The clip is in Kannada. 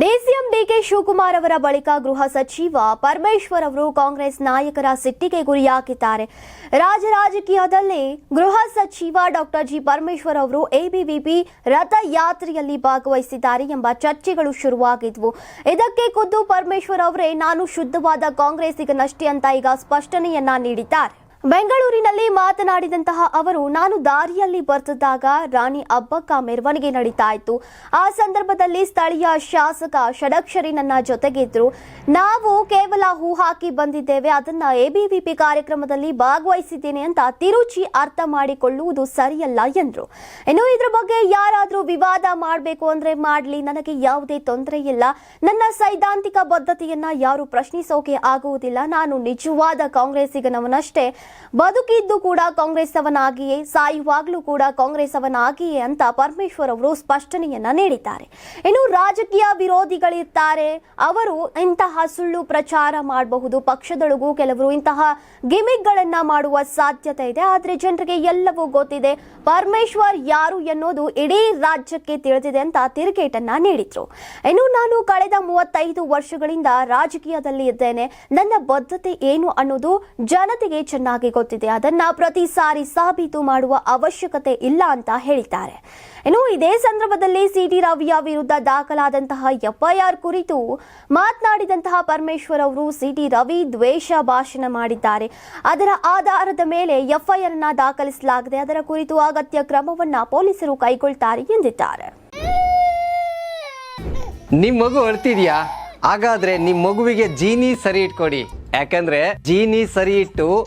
ಡಿಸಿಎಂ ಡಿಕೆ ಶಿವಕುಮಾರ್ ಅವರ ಬಳಿಕ ಗೃಹ ಸಚಿವ ಪರಮೇಶ್ವರ್ ಅವರು ಕಾಂಗ್ರೆಸ್ ನಾಯಕರ ಸಿಟ್ಟಿಗೆ ಗುರಿಯಾಗಿದ್ದಾರೆ ರಾಜ ರಾಜಕೀಯದಲ್ಲಿ ಗೃಹ ಸಚಿವ ಡಾಕ್ಟರ್ ಜಿ ಪರಮೇಶ್ವರ್ ಅವರು ಎಬಿವಿಪಿ ರಥಯಾತ್ರೆಯಲ್ಲಿ ಭಾಗವಹಿಸಿದ್ದಾರೆ ಎಂಬ ಚರ್ಚೆಗಳು ಶುರುವಾಗಿದ್ವು. ಇದಕ್ಕೆ ಖುದ್ದು ಪರಮೇಶ್ವರ್ ಅವರೇ, ನಾನು ಶುದ್ಧವಾದ ಕಾಂಗ್ರೆಸ್ಸಿಗನಷ್ಟೇ ಅಂತ ಈಗ ಸ್ಪಷ್ಟನೆಯನ್ನ ನೀಡಿದ್ದಾರೆ. ಬೆಂಗಳೂರಿನಲ್ಲಿ ಮಾತನಾಡಿದಂತಹ ಅವರು, ನಾನು ದಾರಿಯಲ್ಲಿ ಬರ್ತಿದ್ದಾಗ ರಾಣಿ ಅಬ್ಬಕ್ಕ ಮೆರವಣಿಗೆ ನಡೀತಾ ಇತ್ತು ಆ ಸಂದರ್ಭದಲ್ಲಿ ಸ್ಥಳೀಯ ಶಾಸಕ ಷಡಕ್ಷರಿ ನನ್ನ ಜೊತೆಗಿದ್ರು. ನಾವು ಕೇವಲ ಹೂ ಹಾಕಿ ಬಂದಿದ್ದೇವೆ, ಅದನ್ನ ಎಬಿವಿಪಿ ಕಾರ್ಯಕ್ರಮದಲ್ಲಿ ಭಾಗವಹಿಸಿದ್ದೇನೆ ಅಂತ ತಿರುಚಿ ಅರ್ಥ ಮಾಡಿಕೊಳ್ಳುವುದು ಸರಿಯಲ್ಲ ಎಂದ್ರು. ಇನ್ನು ಇದ್ರ ಬಗ್ಗೆ ಯಾರಾದರೂ ವಿವಾದ ಮಾಡಬೇಕು ಅಂದ್ರೆ ಮಾಡಲಿ, ನನಗೆ ಯಾವುದೇ ತೊಂದರೆ ಇಲ್ಲ. ನನ್ನ ಸೈದ್ಧಾಂತಿಕ ಬದ್ಧತೆಯನ್ನ ಯಾರು ಪ್ರಶ್ನಿಸೋಕೆ ಆಗುವುದಿಲ್ಲ. ನಾನು ನಿಜವಾದ ಕಾಂಗ್ರೆಸ್ಸಿಗನವನಷ್ಟೇ. ಬದುಕಿದ್ದು ಕೂಡ ಕಾಂಗ್ರೆಸ್ ಅವನಾಗಿಯೇ ಸಾಯುವಾಗಲೂ ಕೂಡ ಕಾಂಗ್ರೆಸ್ ಅವನಾಗಿಯೇ ಅಂತ ಪರಮೇಶ್ವರ್ ಅವರು ಸ್ಪಷ್ಟನೆಯನ್ನ ನೀಡಿದ್ದಾರೆ. ಇನ್ನು ರಾಜಕೀಯ ವಿರೋಧಿಗಳಿರ್ತಾರೆ, ಅವರು ಇಂತಹ ಸುಳ್ಳು ಪ್ರಚಾರ ಮಾಡಬಹುದು, ಪಕ್ಷದೊಳಗೂ ಕೆಲವರು ಇಂತಹ ಗಿಮಿಕ್ಗಳನ್ನ ಮಾಡುವ ಸಾಧ್ಯತೆ ಇದೆ, ಆದ್ರೆ ಜನರಿಗೆ ಎಲ್ಲವೂ ಗೊತ್ತಿದೆ. ಪರಮೇಶ್ವರ್ ಯಾರು ಎನ್ನುವುದು ಇಡೀ ರಾಜ್ಯಕ್ಕೆ ತಿಳಿದಿದೆ ಅಂತ ತಿರುಗೇಟನ್ನ ನೀಡಿದ್ರು. ಇನ್ನು ನಾನು ಕಳೆದ ಮೂವತ್ತೈದು ವರ್ಷಗಳಿಂದ ರಾಜಕೀಯದಲ್ಲಿ ಇದ್ದೇನೆ ನನ್ನ ಬದ್ಧತೆ ಏನು ಅನ್ನೋದು ಜನತೆಗೆ ಚೆನ್ನಾಗಿ ಗೊತ್ತಿದೆ ಅದನ್ನ ಪ್ರತಿ ಸಾರಿ ಸಾಬೀತು ಮಾಡುವ ಅವಶ್ಯಕತೆ ಇಲ್ಲ ಅಂತ ಹೇಳಿದ್ದಾರೆ. ಇನ್ನು ಇದೇ ಸಂದರ್ಭದಲ್ಲಿ ಸಿಟಿ ರವಿಯ ವಿರುದ್ಧ ದಾಖಲಾದಂತಹ ಎಫ್ಐಆರ್ ಕುರಿತು ಮಾತನಾಡಿದಂತಹ ಪರಮೇಶ್ವರ್ ಅವರು ಸಿಟಿ ರವಿ ದ್ವೇಷ ಭಾಷಣ ಮಾಡಿದ್ದಾರೆ. ಅದರ ಆಧಾರದ ಮೇಲೆ ಎಫ್ಐಆರ್ನ ದಾಖಲಿಸಲಾಗಿದೆ ಅದರ ಕುರಿತು ಅಗತ್ಯ ಕ್ರಮವನ್ನ ಪೊಲೀಸರು ಕೈಗೊಳ್ತಾರೆ ಎಂದಿದ್ದಾರೆ. ನಿಮ್ ಮಗು ಅಳ್ತಿದ್ಯಾ? ಹಾಗಾದ್ರೆ ನಿಮ್ ಮಗುವಿಗೆ ಜೀನಿ ಸರಿ ಇಟ್ಕೊಡಿ. ಯಾಕಂದ್ರೆ ಜೀನಿ ಸರಿ ಇಟ್ಟು